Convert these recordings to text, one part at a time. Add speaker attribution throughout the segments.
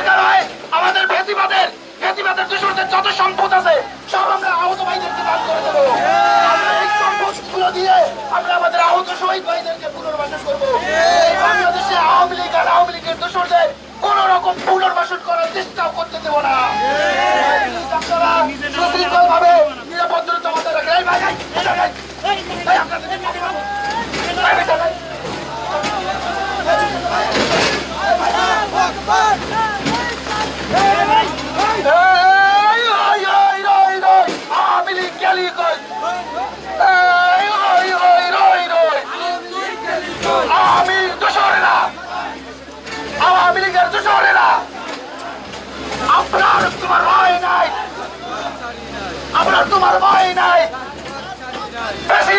Speaker 1: দরকার হয় আমাদের ফেসিবাদের ফেসিবাদের দুশোদের যত সম্পদ আছে, সব আমরা আহত ভাইদেরকে দান করে দেবো। আমরা এই সম্পদগুলো দিয়ে আমরা আমাদের আহত শহীদ ভাইদেরকে পুনর্বাসন ধর্মই নাই। বেশি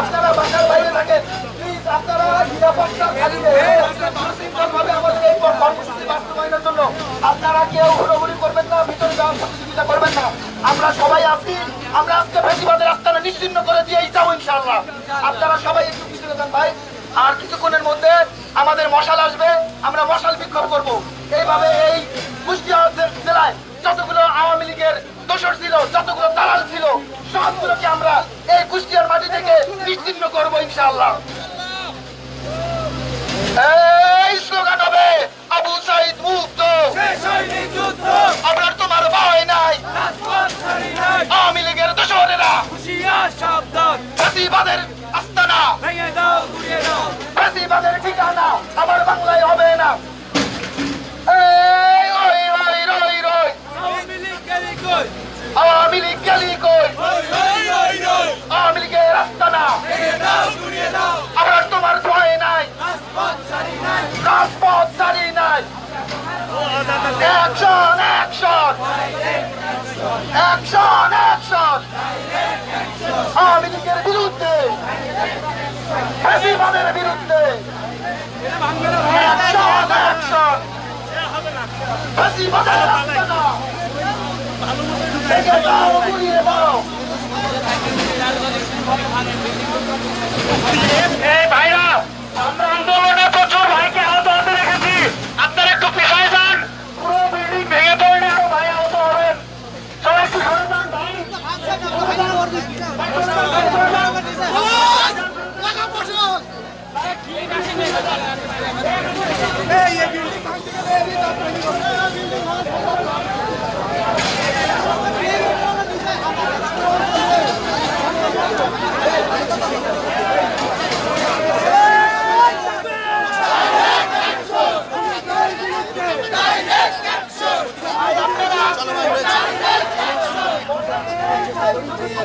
Speaker 1: আপনারা বাইরে থাকেন। আপনারা নিরাপত্তা আমাদের জন্য আপনারা কেউ ঘোরাঘুরি করবেন না, ভিতরে যাওয়ার প্রতিযোগিতা করবেন না। আমরা সবাই আছি। আমরা আজকে ফেসিবাদের রাস্তাটা নিশ্চিন্ন করে দিয়েই যাব ইনশাল্লাহ আপনারা সবাই একটু পিছনে যান ভাই। আর কিছুক্ষণের মধ্যে আমাদের মশাল আসবে। আমরা মশাল বিক্ষোভ করব। এইভাবে এই কুষ্টিয়া জেলায় যতগুলো আওয়ামী লীগের দোষর ছিল যতগুলো দালাল ছিল সবগুলোকে আমরা এই কুষ্টিয়ার মাটি থেকে বিচ্ছিন্ন করব ইনশাল্লাহ তোমার ভয় নাই। সাবধান। Action action action action Awami লীগের বিরুদ্ধে ফ্যাসিবাদের বিরুদ্ধে অ্যাকশন অ্যাকশন ফ্যাসিবাদের রাস্তা না ভেঙে দাও গুড়িয়ে দাও